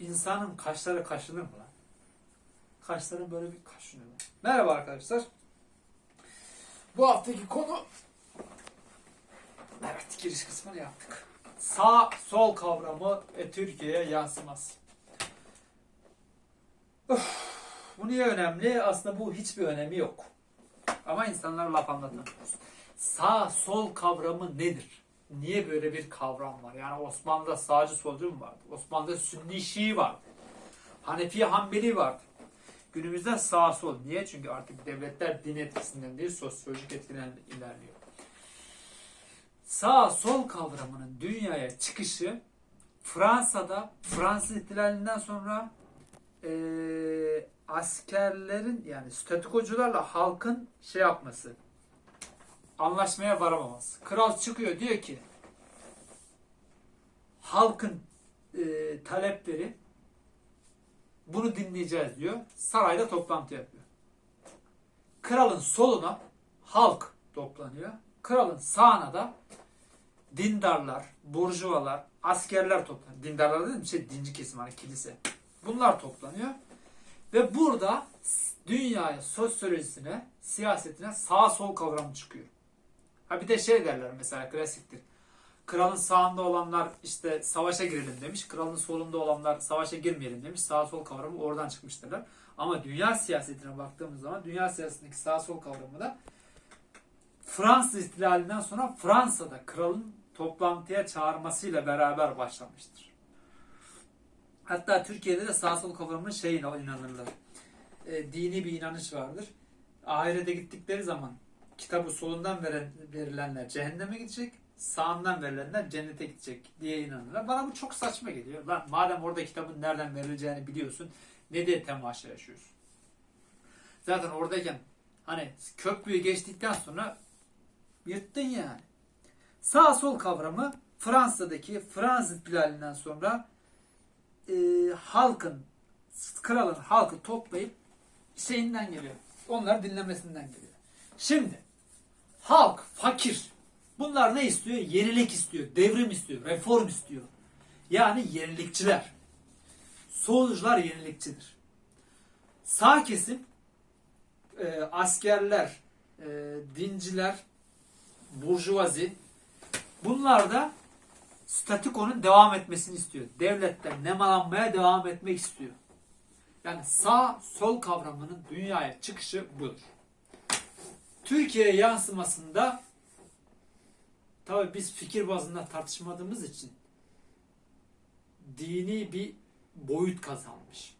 insanın kaşları kaşınır mı lan? Kaşların böyle bir kaşınıyor. Merhaba arkadaşlar. Bu haftaki konu Evet giriş kısmını yaptık. Sağ sol kavramı ve Türkiye'ye yansıması. Öf, bu niye önemli? Aslında bu hiçbir önemi yok. Ama insanlar laf anlatamıyoruz. Sağ sol kavramı nedir? Niye böyle bir kavram var? Yani Osmanlı'da sağcı solcu mu vardı? Osmanlı'da Sünni Şii vardı. Hanefi Hanbeli vardı. Günümüzde sağ sol. Niye? Çünkü artık devletler din etkisinden değil sosyolojik etkiden ilerliyor. Sağ sol kavramının dünyaya çıkışı Fransa'da Fransız ihtilalinden sonra eee, askerlerin yani statükocularla halkın şey yapması anlaşmaya varamaması. Kral çıkıyor diyor ki halkın eee, talepleri bunu dinleyeceğiz diyor. Sarayda toplantı yapıyor. Kralın soluna halk toplanıyor. Kralın sağına da dindarlar, burjuvalar, askerler toplanıyor. Dindarlar dedim şey dinci kesim hani kilise. Bunlar toplanıyor. Ve burada dünyaya, sosyolojisine, siyasetine sağ sol kavramı çıkıyor. Ha bir de şey derler mesela klasiktir. Kralın sağında olanlar işte savaşa girelim demiş. Kralın solunda olanlar savaşa girmeyelim demiş. Sağ sol kavramı oradan çıkmıştırlar. Ama dünya siyasetine baktığımız zaman dünya siyasetindeki sağ sol kavramı da Fransız ihtilalinden sonra Fransa'da kralın toplantıya çağırmasıyla beraber başlamıştır. Hatta Türkiye'de de sağ sol kavramının şeyine inanırlar. E, dini bir inanış vardır. Ahirete gittikleri zaman kitabı solundan veren, verilenler cehenneme gidecek, sağından verilenler cennete gidecek diye inanırlar. Bana bu çok saçma geliyor. Lan madem orada kitabın nereden verileceğini biliyorsun, ne diye temaşa yaşıyorsun? Zaten oradayken hani köprüyü geçtikten sonra yırttın yani. Sağ sol kavramı Fransa'daki Fransız ihtilalinden sonra e, halkın, kralın halkı toplayıp şeyinden geliyor. Onlar dinlemesinden geliyor. Şimdi halk fakir. Bunlar ne istiyor? Yenilik istiyor, devrim istiyor, reform istiyor. Yani yenilikçiler. Solcular yenilikçidir. Sağ kesim e, askerler, e, dinciler, burjuvazi bunlar da statükonun devam etmesini istiyor. Devletler nemalanmaya devam etmek istiyor. Yani sağ sol kavramının dünyaya çıkışı budur. Türkiye'ye yansımasında tabii biz fikir bazında tartışmadığımız için dini bir boyut kazanmış.